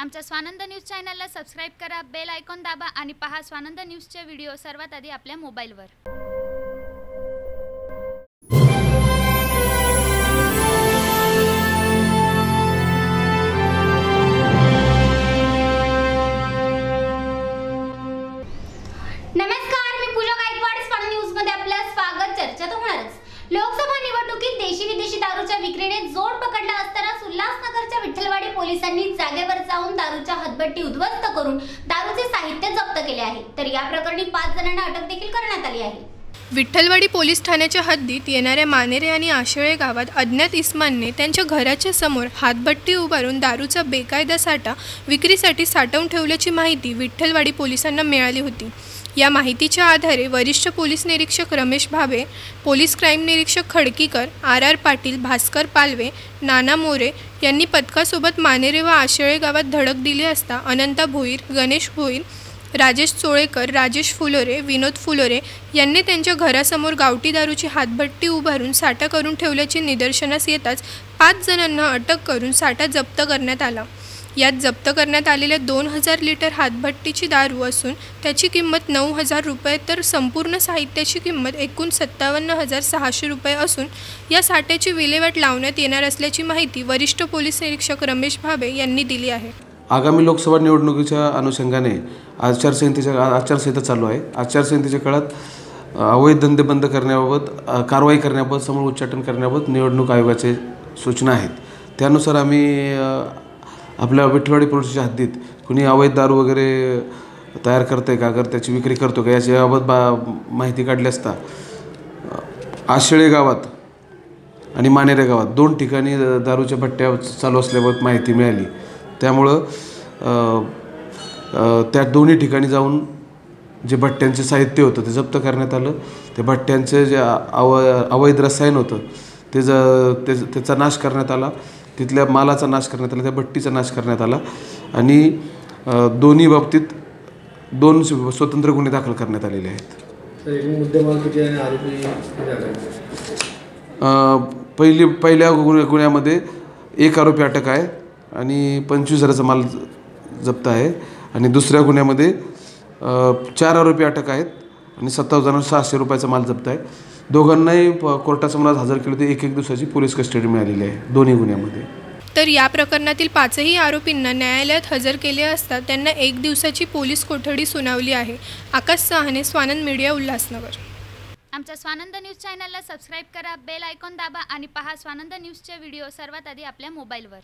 आमच्या स्वानंद न्यूज चॅनलला सबस्क्राईब करा बेल आयकॉन दाबा आणि पहा स्वानंद न्यूजचे व्हिडिओ सर्वात आधी आपल्या मोबाईलवर. नमस्कार मी स्वागत. होणारच. लोकसभा निवडणुकीत देशी विदेशी दारूच्या विक्रीने जोर पकडला पोलिसांनी जागेवर जाऊन दारूच्या हातभट्टी उद्ध्वस्त करून दारूचे साहित्य जप्त केले आहे. तर या प्रकरणी पाच जणांना अटक देखील करण्यात आली आहे. विठ्ठलवाडी पोलीस ठाण्याच्या हद्दीत येणाऱ्या मानेरे आणि आशळे गावात अज्ञात इस्मानने त्यांच्या घराच्या समोर हातभट्टी उभारून दारूचा बेकायदा साठा विक्रीसाठी साठवून ठेवल्याची माहिती विठ्ठलवाडी पोलिसांना मिळाली होती. या माहितीच्या आधारे वरिष्ठ पोलीस निरीक्षक रमेश भावे पोलीस क्राईम निरीक्षक खडकीकर आर आर पाटील भास्कर पालवे नाना मोरे यांनी पथकासोबत मानेरे व आशळे गावात धडक दिली असता अनंता भोईर गणेश भोईर राजेश चोळेकर राजेश फुलोरे विनोद फुलोरे यांनी त्यांच्या घरासमोर गावठी दारूची हातभट्टी उभारून साठा करून ठेवल्याचे निदर्शनास येताच पाच जणांना अटक करून साठा जप्त करण्यात आला. यात जप्त करण्यात आलेल्या दोन हजार लिटर हातभट्टीची दारू असून त्याची किंमत नऊ हजार रुपये तर संपूर्ण साहित्याची किंमत एकूण सत्तावन्न हजार सहाशे रुपये असून या साठ्याची विल्हेवाट लावण्यात येणार असल्याची माहिती वरिष्ठ पोलीस निरीक्षक रमेश भाबे यांनी दिली आहे. आगामी लोकसभा निवडणुकीच्या अनुषंगाने आचारसंहितेच्या आचारसंहिता चालू आहे. आचारसंहितेच्या काळात अवैध धंदे बंद करण्याबाबत कारवाई करण्याबाबत समोर उच्चाटन करण्याबाबत निवडणूक आयोगाचे सूचना आहेत. त्यानुसार आम्ही आपल्या विठ्ठलवाडी प्रोडक्टच्या हद्दीत कुणी अवैध दारू वगैरे तयार करते का? अगर त्याची विक्री करतो का? याची याबाबत बा माहिती काढली असता अ, आशिळे गावात आणि मानेरे गावात दोन ठिकाणी दारूच्या भट्ट्या चालू असल्याबाबत माहिती मिळाली. त्यामुळं त्या दोन्ही ठिकाणी जाऊन जे भट्ट्यांचे साहित्य होतं ते जप्त करण्यात आलं. त्या भट्ट्यांचं जे अव अवैध रसायन होतं ते ज त्याचा नाश करण्यात आला. तिथल्या मालाचा नाश करण्यात आला त्या भट्टीचा नाश करण्यात आला. आणि दोन्ही बाबतीत दोन स्वतंत्र गुन्हे दाखल करण्यात आलेले आहेत. पहिली पहिल्या गुन्ह्या गुन्ह्यामध्ये एक आरोपी अटक आहे आणि पंचवीस हजाराचा माल जप्त आहे. आणि दुसऱ्या गुन्ह्यामध्ये चार आरोपी अटक आहेत. आणि सत्तावन्न हजार सहाशे रुपयाचा माल जप्त आहे. दोघांनाही कोर्टासमोर आज हजर केलं ते एक एक दिवसाची पोलीस कस्टडी मिळालेली आहे. दोन्ही गुन्ह्यामध्ये. तर या प्रकरणातील पाचही आरोपींना न्यायालयात हजर केले असता त्यांना एक दिवसाची पोलीस कोठडी सुनावली आहे. आकाश सहाने स्वानंद मीडिया उल्हासनगर. आमच्या स्वानंद न्यूज चॅनलला सबस्क्राईब करा बेल आयकॉन दाबा आणि पहा स्वानंद न्यूजचे व्हिडिओ सर्वात आधी आपल्या मोबाईलवर.